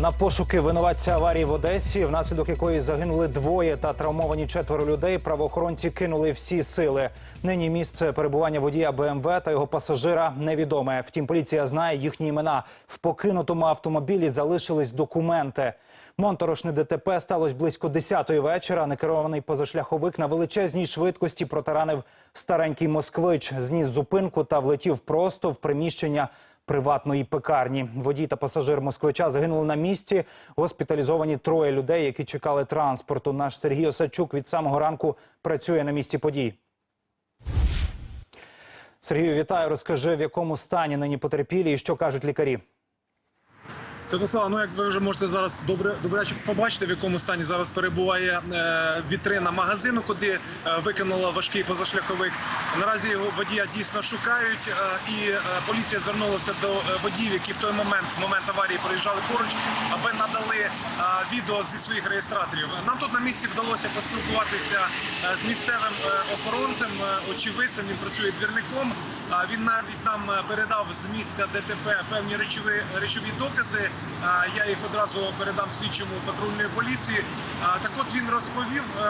На пошуки винуватця аварії в Одесі, внаслідок якої загинули двоє та травмовані четверо людей. Правоохоронці кинули всі сили. Нині місце перебування водія БМВ та його пасажира невідоме. Втім, поліція знає їхні імена. В покинутому автомобілі залишились документи. Монторошне ДТП сталося близько 10-ї вечора. Некерований позашляховик на величезній швидкості протаранив старенький москвич, зніс зупинку та влетів просто в приміщення приватної пекарні. Водій та пасажир москвича загинули на місці. Госпіталізовані троє людей, які чекали транспорту. Наш Сергій Осадчук від самого ранку працює на місці подій. Сергію, вітаю. Розкажи, в якому стані нині потерпілі і що кажуть лікарі. Святослава, ну як ви вже можете зараз добре добряче побачити, в якому стані зараз перебуває е, вітрина магазину, куди е, викинула важкий позашляховик. Наразі його водія дійсно шукають, е, і е, поліція звернулася до е, водіїв, які в той момент, в момент аварії, проїжджали поруч, аби надали е, відео зі своїх реєстраторів. Нам тут на місці вдалося поспілкуватися е, з місцевим е, охоронцем, е, очевидцем. Він працює двірником. А Він навіть нам е, передав з місця ДТП певні речові речові докази. А, Я їх одразу передам слідчому патрульної поліції. А, Так от він розповів, е,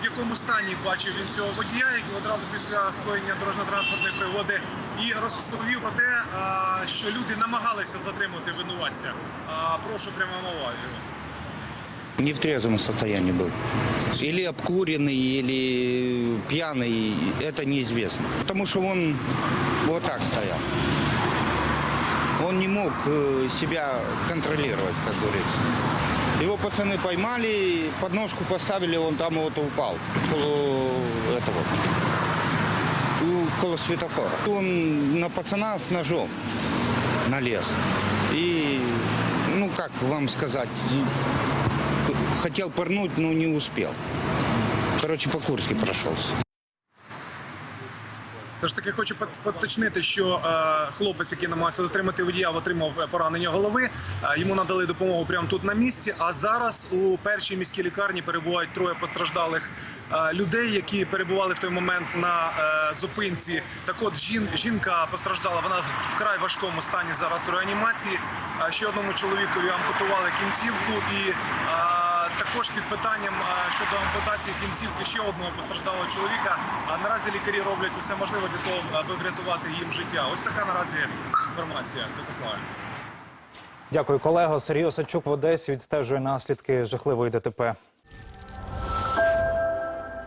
в якому стані бачив він цього водія, який одразу після скоєння дорожньо-транспортної пригоди, і розповів про те, а, що люди намагалися затримати винуватця. А, Прошу прямо мова. його. Не в трезвом состоянии был. Или обкуренный, или пьяный, это неизвестно. Потому что он вот так стоял. Он не мог э, себя контролировать, как говорится. Его пацаны поймали, подножку поставили, он там вот упал. Около этого. Около светофора. Он на пацана с ножом налез. И, ну как вам сказать, хотел пырнуть, но не успел. Короче, по куртке прошелся. Все ж таки хочу пот- поточнити, що е, хлопець, який намагався затримати водія, отримав е, поранення голови. Е, йому надали допомогу прямо тут на місці. А зараз у першій міській лікарні перебувають троє постраждалих людей, які перебували в той момент на зупинці. Так от жін, жінка постраждала. Вона в вкрай важкому стані зараз у реанімації. Ще одному чоловікові ампутували кінцівку і. Е, також під питанням щодо ампутації кінцівки ще одного постраждалого чоловіка. А наразі лікарі роблять усе можливе для того, аби врятувати їм життя. Ось така наразі інформація. Святославе. Дякую, колего. Сергій Осадчук в Одесі відстежує наслідки жахливої ДТП.